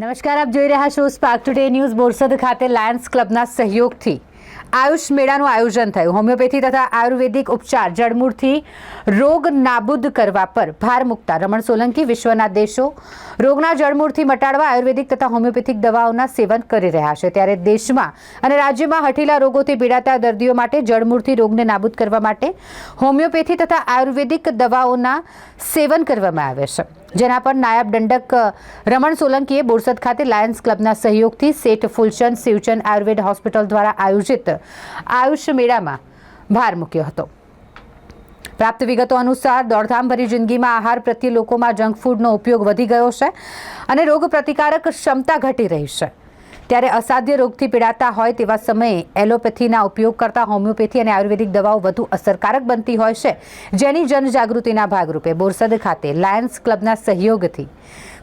નમસ્કાર, આપ જોઈ રહ્યા છો સ્પાર્ક ટુડે ન્યૂઝ બોરસદ ખાતે લાયન્સ ક્લબના સહયોગથી આયુષ મેળાનું આયોજન થયું. હોમિયોપેથી તથા આયુર્વેદિક ઉપચાર જડમૂળથી રોગ નાબૂદ કરવા પર ભાર મૂકતા રમણ સોલંકી વિશ્વના દેશો રોગના જડમૂળથી મટાડવા આયુર્વેદિક તથા હોમિયોપેથિક દવાઓના સેવન કરી રહ્યા છે. ત્યારે દેશમાં અને રાજ્યમાં હઠીલા રોગોથી પીડાતા દર્દીઓ માટે જડમૂળથી રોગને નાબૂદ કરવા માટે હોમિયોપેથી તથા આયુર્વેદિક દવાઓના સેવન કરવામાં આવે છે. જેના પર નાયબ દંડક રમણ સોલંકીએ બોરસદ ખાતે લાયન્સ ક્લબના સહયોગથી શેઠ ફૂલચંદ શિવચંદ આયુર્વેદ હોસ્પિટલ દ્વારા આયોજિત આયુષ મેળામાં ભાર મૂક્યો હતો. પ્રાપ્ત વિગતો અનુસાર દોડધામભરી જિંદગીમાં આહાર પ્રત્યે લોકોમાં જંક ફૂડનો ઉપયોગ વધી ગયો છે અને રોગ પ્રતિકારક ક્ષમતા ઘટી રહી છે. ત્યારે અસાધ્ય રોગથી પીડાતા હોય તેવા સમયે એલોપેથીના ઉપયોગ કરતા હોમિયોપેથી અને આયુર્વેદિક દવાઓ વધુ અસરકારક બનતી હોય છે, જેની જનજાગૃતિના ભાગરૂપે બોરસદ ખાતે લાયન્સ ક્લબના સહયોગથી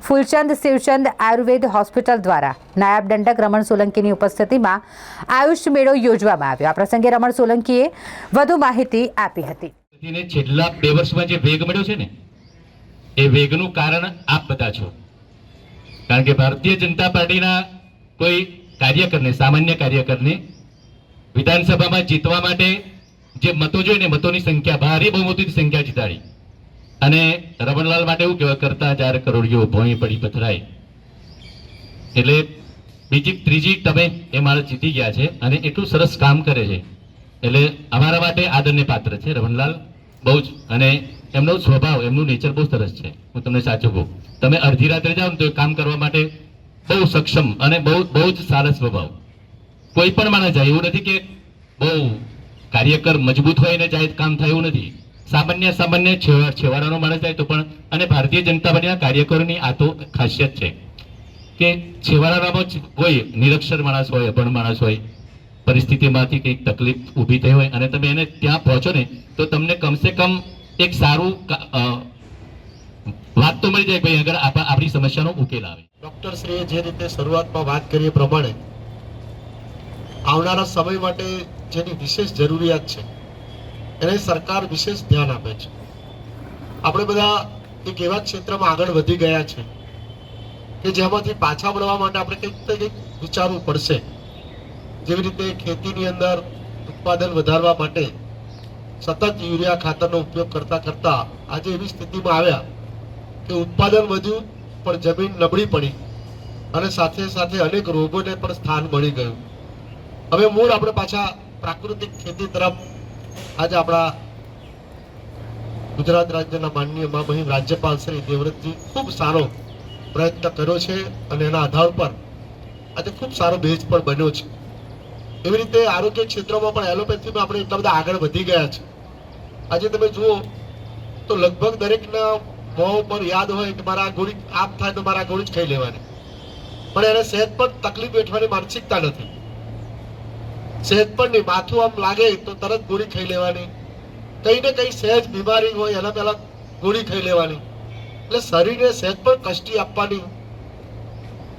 ફૂલચંદ શિવચંદ આયુર્વેદ હોસ્પિટલ દ્વારા નાયબ દંડક રમણ સોલંકીની ઉપસ્થિતિમાં આયુષ મેળો યોજવામાં આવ્યો. આ પ્રસંગે રમણ સોલંકીએ વધુ માહિતી આપી હતી. છેલ્લા બે વર્ષમાં જે વેગ મળ્યો છે ને, એ વેગનું કારણ આપ બધા છો. કારણ કે ભારતીય જનતા પાર્ટીના કોઈ કાર્યકરને, સામાન્ય કાર્યકરને વિધાનસભામાં જીતવા માટે જે મતો જોઈને મતોની સંખ્યા ભારે બહુમતીની સંખ્યા જીતાડી. અને રમણલાલ માટે એવું કહેવાય કરતા ચાર કરોડિયો ભોંય પડી પથરાય. એટલે બીજી, ત્રીજી તમે એ માણસ જીતી ગયા છે અને એટલું સરસ કામ કરે છે. એટલે અમારા માટે આદરને પાત્ર છે રમણલાલ બહુ જ. અને એમનો સ્વભાવ, એમનું નેચર બહુ સરસ છે. હું તમને સાચું કહું. તમે અડધી રાત્રે જાઓ ને તો એ કામ કરવા માટે બહુ સક્ષમ અને બહુ બહુ જ સારા સ્વભાવ. કોઈ પણ માણસ જાય, એવું નથી કે બહુ કાર્યકર મજબૂત હોય ને જાય, કામ થાય એવું નથી. સામાન્ય સામાન્ય છેવાડાનો માણસ જાય તો પણ, અને ભારતીય જનતા પાર્ટીના કાર્યકરોની આ તો ખાસિયત છે. કે છેવાડામાં જ હોય નિરક્ષર માણસ હોય, અભણ માણસ હોય, પરિસ્થિતિમાંથી કંઈક તકલીફ ઊભી થઈ હોય અને તમે એને ત્યાં પહોંચો ને, તો તમને કમસે કમ એક સારું વાત તો મળી જાય ભાઈ આગળ આપ- આપણી સમસ્યાનો ઉકેલ આવે. ડોક્ટર શ્રીએ જે રીતે શરૂઆતમાં વાત કરી પ્રમાણે આવનારા સમય માટે જેની વિશેષ જરૂરિયાત છે, એને સરકાર વિશેષ ધ્યાન આપે છે. આપણે બધા એક એવા ક્ષેત્રમાં આગળ વધી ગયા છે કે જેમાંથી પાછા વળવા માટે આપણે કંઈક કંઈક વિચારવું પડશે. જેવી રીતે ખેતીની અંદર ઉત્પાદન વધારવા માટે સતત યુરિયા ખાતરનો ઉપયોગ કરતા કરતા આજે એવી સ્થિતિમાં આવ્યા કે ઉત્પાદન વધ્યું પણ જમીન નબળી પડી અને સાથે સાથે અનેક રોગોને પણ સ્થાન મળી ગયું. હવે મૂળ આપણે પાછા પ્રાકૃતિક ખેતી તરફ આજે આપણા ગુજરાત રાજ્યના માનનીય મહામહિમ રાજ્યપાલ શ્રી દેવવ્રતજી ખૂબ સારો પ્રયત્ન કર્યો છે અને એના આધાર પર આજે ખૂબ સારો બેઝ પણ બન્યો છે. એવી રીતે આરોગ્ય ક્ષેત્રમાં પણ એલોપેથીમાં આપણે એટલા બધા આગળ વધી ગયા છે. આજે તમે જુઓ તો લગભગ દરેકના મોં પર યાદ હોય કે મારા ગોળી આમ થાય તો મારા ગોળી જ ખાઈ લેવાની. પણ એને સહેજ પણ તકલીફ વેઠવાની માનસિકતા નથી. સહેજ પણ નહીં, માથું આમ લાગે તો તરત ગોળી ખાઈ લેવાની. કઈ ને કઈ સહેજ બીમારી હોય, એના પહેલા ગોળી ખાઈ લેવાની. એટલે શરીરને સહેજ પણ કષ્ટી આપવાની.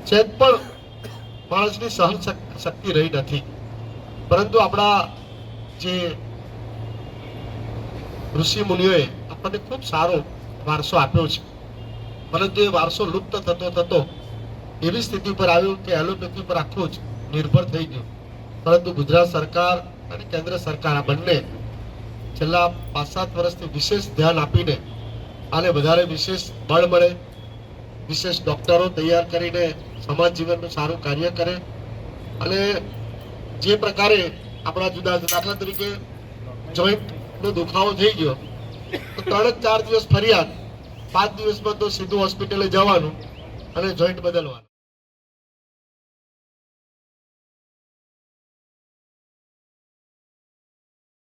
સહેજ પણ માણસની સહન શક્તિ રહી નથી. પરંતુ આપણા જે ઋષિ મુનિઓએ આપણને ખૂબ સારો વારસો આપ્યો છે. પરંતુ એ વારસો લુપ્ત થતો થતો એવી સ્થિતિ પર આવ્યું કે એલોપેથી પર આખું જ નિર્ભર થઈ ગયું. પરંતુ ગુજરાત સરકાર અને કેન્દ્ર સરકાર આ બંને છેલ્લા પાંચ સાત વર્ષથી વિશેષ ધ્યાન આપીને આને વધારે વિશેષ બળ મળે, વિશેષ ડોક્ટરો તૈયાર કરીને સમાજ જીવનનું સારું કાર્ય કરે અને જે પ્રકારે આપણા જુદા દાખલા તરીકે જોઈન્ટનો દુખાવો થઈ ગયો તો ત્રણ ચાર દિવસ ફરિયાદ. પાંચ દિવસમાં તો સીધું હોસ્પિટલે જવાનું અને જોઈન્ટ બદલવાનું.